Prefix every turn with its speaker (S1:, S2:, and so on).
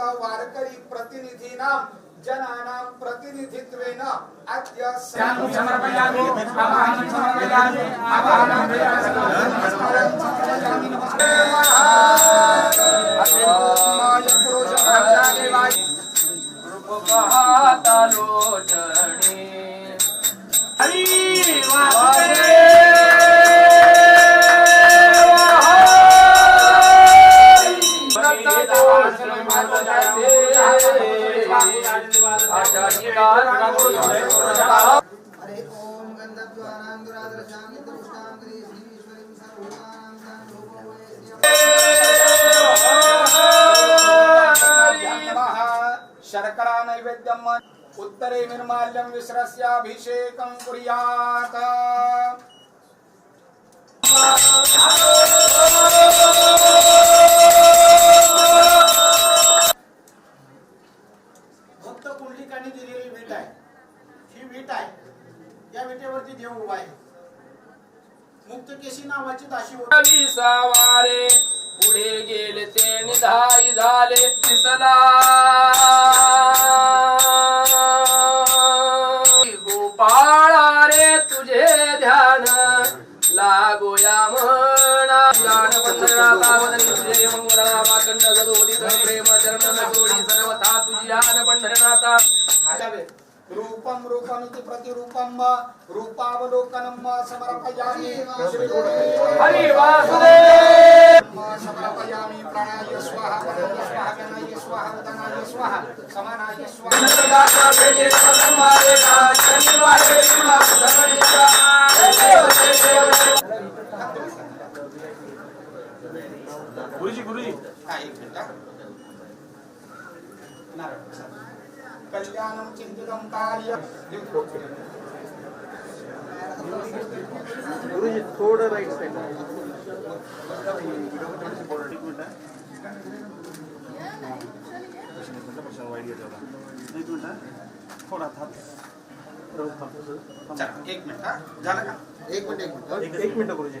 S1: આવતા વારકરી પ્રતિનિધિના જનાનામ પ્રતિનિધિત્વેન અદ્ય
S2: સાનું સમર્પયામિ આવાહન સમર્પયામિ આવાહન સમર્પયામિ
S3: નમસ્કાર રૂપપાતાલો
S4: ચરણી હરી વાત दुरादर्शां नित्यपुष्टां गरी श्रीश्वरीं सर्वभूतानां सारूपमये
S1: शर्करा नैवेद्यम उत्तरे निर्माल्यं विश्रस्याभिषेकं कुर्यात्
S5: फक्त कुंडलिकांनी दिलेली वीट आहे. ही वीट आहे. या विटेवरती देव उभा आहे. मुक्त केशी नावाची दाशी होती.
S3: सावारे पुढे गेले ते निधाई झाले दिसला. गोपाळा रे तुझे ध्यान लागोया म्हणा. ध्यान पंढरा तुझे मंगला माकंड गदोदी प्रेम चरण
S1: కళ్యాణ పండరనాథ అలాగే
S2: రూపం రూపమితి
S1: ప్రతిరూపమ్మ రూపావలోకనమ్మ సమర్పయామి హరి గురుజీ గురుజీ. कल्याणं चिंतितं कार्य
S2: थोडं थोडा
S1: चला, एक मिनिट हा. झालं का
S4: एक मिनिट एक मिनिट
S2: एक मिनिट गुरुजी